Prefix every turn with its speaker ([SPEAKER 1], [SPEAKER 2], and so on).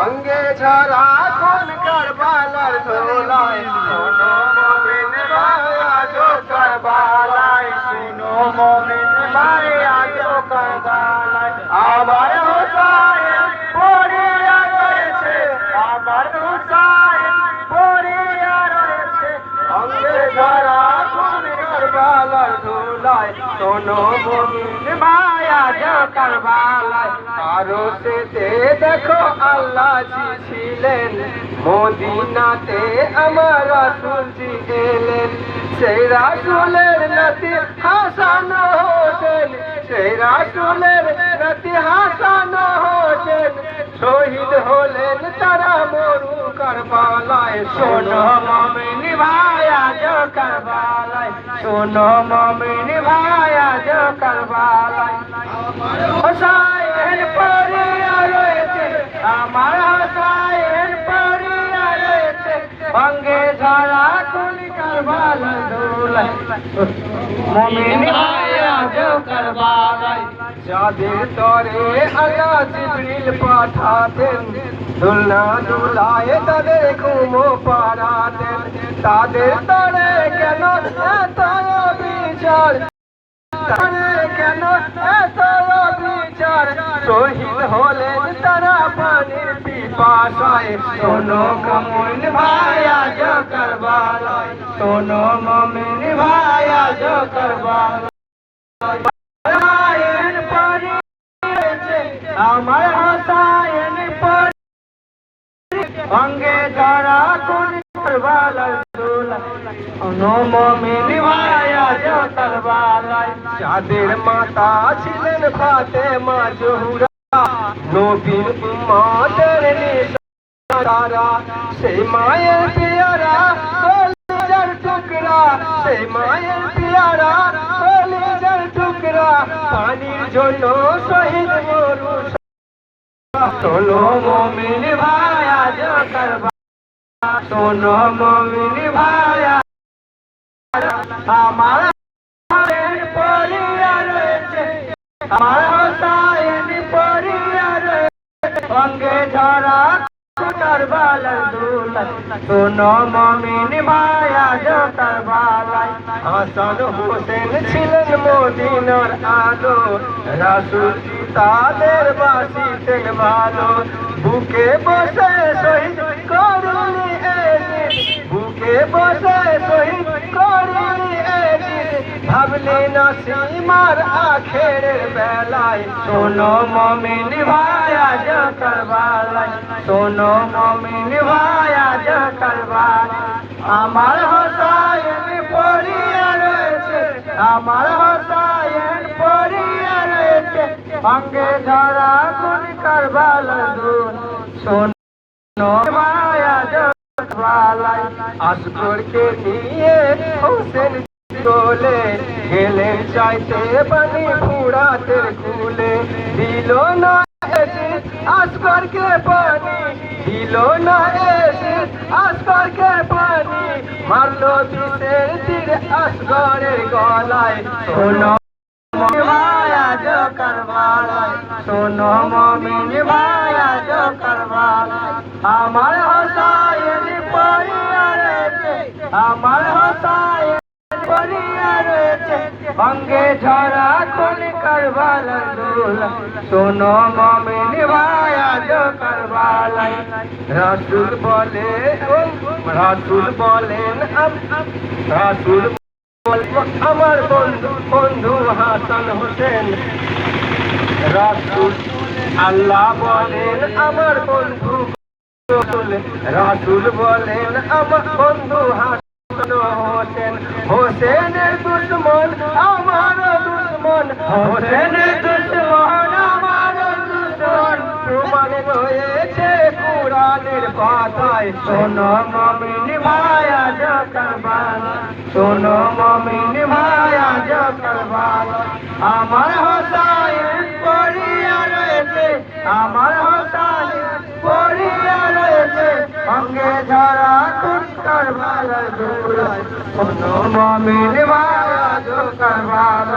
[SPEAKER 1] অঙ্গে ঝরা কোন কারবালার ধোলায় শোনো মমিন ভাই আজো কারবালায় শোনো মমিন ভাই আজো কারবালায়। আমার হোসাইন পড়িয়া রয়েছে, আমার হোসাইন আরও সেতে দেখো আল্লাহ জি ছিলেন, মদিনাতে আমার রাসুলজি এলেন। সেই রাসুলের নাতি হাসান হোসেন, সেই রাসুলের নাতি হাসান হোসেন। শহীদ হলেন তারা মরু কারবালায়। শোনো মমিন ভাই, আজ কারবালায়। শোনো মমিন ভাই, আজ কারবালায়। রয়েছে আমার হোসাইন পরিয়া রয়েছে ভঙ্গে ঝরা কুলি কারবাল দোলাই মমিন আজ কারবালাই যাদের তরে আল্লাহ জিবরিল পাঠাতেন দুলনা দুলায় তাদের ঘুমো পাড়াতেন তাদের তরে কেন এত বিচার তারে কেন এত বিচার শহীদ হলেন তারা পানির পিপাসায় শোনো কমল ভাই আজ করবালায় শোনো মমিন ভাই আজ করবালায় হাসায়েন পরি রয়েছে, আমার হাসায়েন পরি অঙ্গে যারা কোন করবালার দোলা অনুমমিন ভাইয়া যো করবালায় যাদের মাতা ছিলেন ফাতেমা জহুরা নবীর উম্মতের নিশারা সেই মায়ের পিয়ারা, কলিজার টুকরা সেই মায়ের পিয়ারা, কলিজার টুকরা, পানির জন্য শহীদ মরু শোনো মমিন ভাইয়া যো করবা মমিন ভাইয়া আমার পরিয়া রয়েছে, আমার হোসাইন ঝরা ছিলেন মদিনার আলো রাসুল তাদের বাসিতেন ভালো। বুকে বসে শহীদ করুনি এদিন বুকে বসে শহীদ করুনি এদিন ভাবলি না সীমার আখেরের বেলায়, শোনো মমিন ভাইয়া যা করবালাই শোনো মমিন ভাইয়া যা করবালাই আমার হোসাইন পড়িয়া রয়েছে, আমার হোসাইন পড়িয়া রয়েছে অঙ্গে ঝরা কোন কারবালার দুন শোনো ভাইয়া যা করবালাই আসগরকে নিয়ে হোসেন চলে গেলেন চাইতে পানি ফুড়াতে খুলে দিল না এসে আসগরকে পানি, দিল না এসে আসগরকে পানি। মারলো বিষের তীর আসগরের গলায়। শোনো ভাইয়া যো করবালায়। শোনো মমিন ভাইয়া যো করবালায়। আমার হোসাইন রয়েছে আমার হোসাইন অঙ্গে ঝরা কোন করবালার দোল। শোনো মমিন ভাইয়া যো করবালায়। রাসুল বলে রাসুল বলেন, রাসুল আমার বন্ধু বন্ধু হাসান হোসেন। রাসুল আল্লাহ বলেন, আমার বন্ধু রাসুল বলেন, আমার বন্ধু হোসেন হোসেনের দুশ্মন আমার হোসেনের দুশ্মন আমার দুশ্মন। প্রমাণ রয়েছে কোরআনের পাতায়। শোনো মমিন ভাইয়া জকরবাল শোনো মমিন ভাইয়া জকরবাল আমার হোসাইন পড়িয়া রয়েছে, আমার হোসাইন পড়িয়া রয়েছে। অঙ্গে ঝরা কোন কারবালার দূর শোনো মমিন ভাইয়া জকরবাল